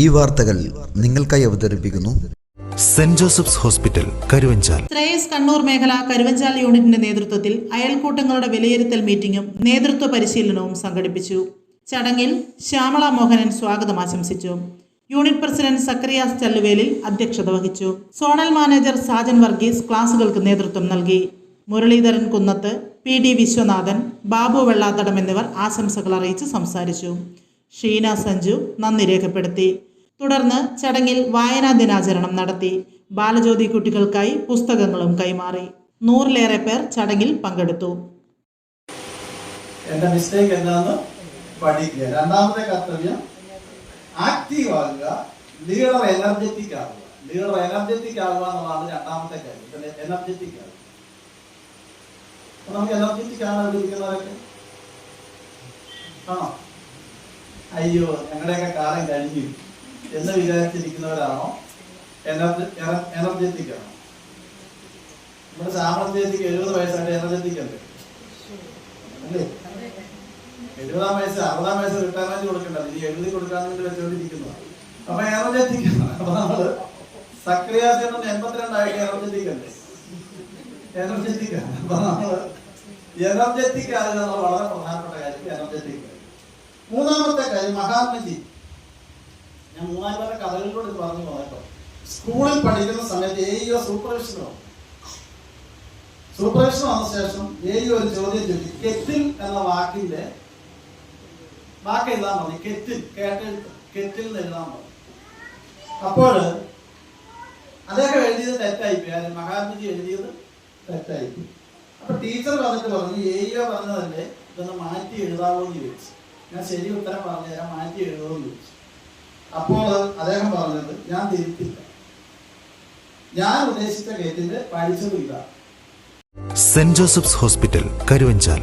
ഈ വാർത്തകൾ നിങ്ങൾക്കായി അവതരിപ്പിക്കുന്നു. Saint Joseph's hospital Karuvanchal. Sreyas Kannur മേഖല കരുവഞ്ചാൽ യൂണിറ്റിന്റെ നേതൃത്വത്തിൽ അയൽക്കൂട്ടങ്ങളുടെ വിലയിരുത്തൽ മീറ്റിംഗും നേതൃത്വ പരിശീലനവും സംഘടിപ്പിച്ചു. ചടങ്ങിൽ ശ്യാമള മോഹനൻ സ്വാഗതം ആശംസിച്ചു. യൂണിറ്റ് പ്രസിഡന്റ് സക്രിയാസ് ചല്ലുവേലിൽ അധ്യക്ഷത വഹിച്ചു. സോണൽ മാനേജർ സാജൻ വർഗീസ് ക്ലാസുകൾക്ക് നേതൃത്വം നൽകി. മുരളീധരൻ കുന്നത്ത് പി ഡി വിശ്വനാഥൻ ബാബു വെള്ളാത്തടം എന്നിവർ ആശംസകൾ അറിയിച്ച് സംസാരിച്ചു. ഷീന സഞ്ജു നന്ദി രേഖപ്പെടുത്തി. തുടർന്ന് ചടങ്ങിൽ വായനാ ദിനാചരണം നടത്തി. ബാലജ്യോതി കുട്ടികൾക്കായി പുസ്തകങ്ങളും കൈമാറി. നൂറിലേറെ പേർ ചടങ്ങിൽ പങ്കെടുത്തു. എന്റെ മിസ്റ്റേക്ക് എന്താന്ന് പഠിക്കുക. രണ്ടാമത്തെ കർത്തവ്യം ആക്റ്റീവ് ആകുക ലീഡർ എനർജറ്റിക് ആകുക. ലീഡർ എനർജറ്റിക് ആകുക എന്നുള്ളതാണ് രണ്ടാമത്തെ കാര്യം. എനർജറ്റിക് ആകുക. നമുക്ക് എനർജറ്റിക് ആണ് ഇരിക്കുന്നവരൊക്കെ ആണോ അയ്യോ ഞങ്ങളുടെയൊക്കെ കാലം കഴിഞ്ഞു. എന്ന് വിചാരിച്ചിരിക്കുന്നവരാണോ? എനർജി എനർജറ്റിക് ആണോ നമ്മുടെ സാമർത്ഥ്യത്തിക്ക് എഴുപത് വയസ്സായിട്ട് എനർജറ്റിക് അല്ലേ? അല്ലേ എഴുപതാം വയസ്സ് അറുപതാം വയസ്സ് റിട്ടയർമെന്റ് കൊടുക്കേണ്ടത് ഇനി എഴുതി കൊടുക്കാൻ വേണ്ടി വെച്ചുകൊണ്ടിരിക്കുന്നതാണ് അപ്പൊ എനർജറ്റിക് അപ്പൊ നമ്മൾ സക്രിയാസനം എൺപത്തിരണ്ടായിട്ട് എനർജറ്റിക് അല്ലേ എനർജറ്റിക് ആണ് അപ്പൊ നമ്മൾ എനർജറ്റിക് ആകുക എന്നുള്ള വളരെ പ്രധാനപ്പെട്ട കാര്യം എനർജറ്റിക് മൂന്നാമത്തെ കാര്യം മഹാത്മജി ഞാൻ പേരുടെ കഥകളിലൂടെ ഇത് പറഞ്ഞു പോകട്ടോ. സ്കൂളിൽ പഠിക്കുന്ന സമയത്ത് എ ഏയ്യോ സൂപ്പർവിഷനോ സൂപ്പർവിഷൻ വന്ന. ശേഷം എ ഏയ്യോ ഒരു ചോദ്യം ചോദിച്ചു. കെറ്റിൽ എന്ന വാക്കിന്റെ വാക്ക് എഴുതാൻ പറഞ്ഞു. കെത്തിൽ കേട്ട് കെറ്റിൽ എന്ന് എഴുതാൻ പറഞ്ഞു. അപ്പോൾ അദ്ദേഹം എഴുതിയത് തെറ്റായിപ്പോയി അതായത് മഹാത്മജി എഴുതിയത് തെറ്റായിപ്പോയി അപ്പൊ ടീച്ചർ വന്നിട്ട് പറഞ്ഞു ഏയ്യോ പറഞ്ഞതല്ലേ ഇതൊന്ന് മാറ്റി എഴുതാവോ എന്ന് ചോദിച്ചു. ഞാൻ ശരി ഉത്തരം പറഞ്ഞു തരാം മാറ്റി എഴുതുമോ എന്ന് ചോദിച്ചു. അപ്പോൾ അദ്ദേഹം പറഞ്ഞത് ഞാൻ തിരുത്തില്ല ഞാൻ ഉദ്ദേശിച്ച പഠിച്ചതും ഇതാണ് Saint Joseph's hospital Karuvanchal.